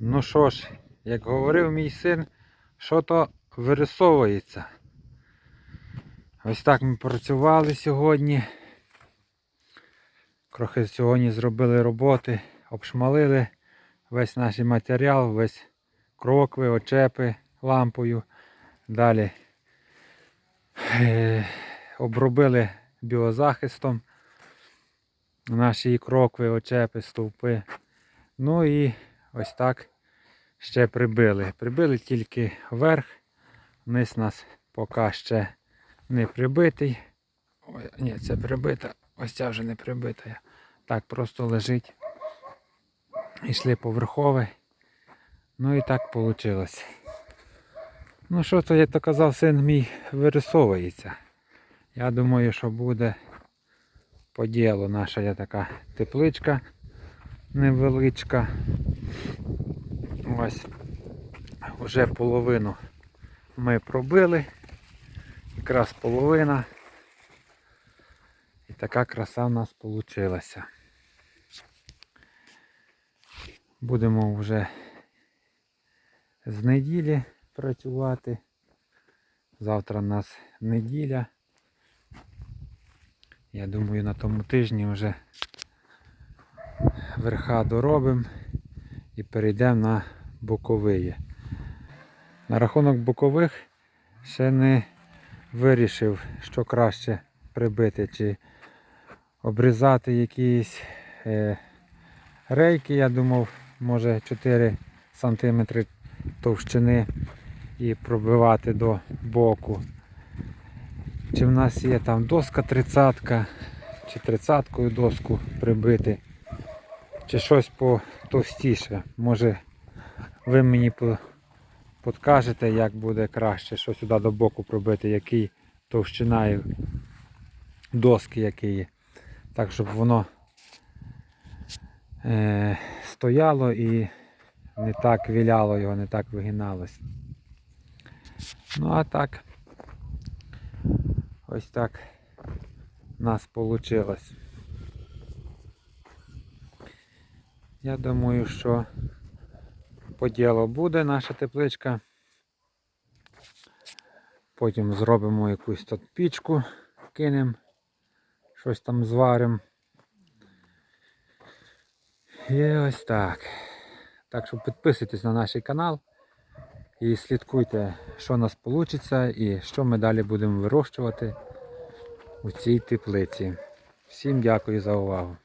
Ну що ж, як говорив мій син, що то вирисовується. Ось так ми працювали сьогодні. Трохи сьогодні зробили роботи, обшмалили весь наш матеріал, весь крокви, очепи лампою. Далі е, обробили біозахистом наші крокви, очепи, стовпи. Ну і ось так ще прибили. Прибили тільки вверх. Низ нас поки ще не прибитий. Ой, ні, це прибита. Ось ця вже не прибита. Так просто лежить. Ішли поверхове. Ну і так вийшло. Ну що то, як то казав, син мій вирисовується. Я думаю, що буде по ділу наша є така тепличка невеличка. Ось вже половину ми пробили. Якраз половина. І така краса в нас вийшла. Будемо вже з неділі працювати. Завтра у нас неділя. Я думаю, на тому тижні вже верха доробимо і перейдемо на боковиї. На рахунок бокових ще не вирішив, що краще прибити, чи обрізати якісь е, рейки, я думав, може 4 см товщини і пробивати до боку. Чи в нас є там доска 30 чи 30 доску прибити, чи щось потовстіше. Може ви мені підкажете, як буде краще, що сюди до боку пробити, який товщина доски які є. Так, щоб воно е, стояло і не так віляло його, не так вигиналось. Ну а так, ось так у нас вийшло. Я думаю, що по ділу буде наша тепличка. Потім зробимо якусь тут пічку, кинемо, щось там зваримо. І ось так. Так що підписуйтесь на наш канал і слідкуйте, що у нас вийде і що ми далі будемо вирощувати у цій теплиці. Всім дякую за увагу.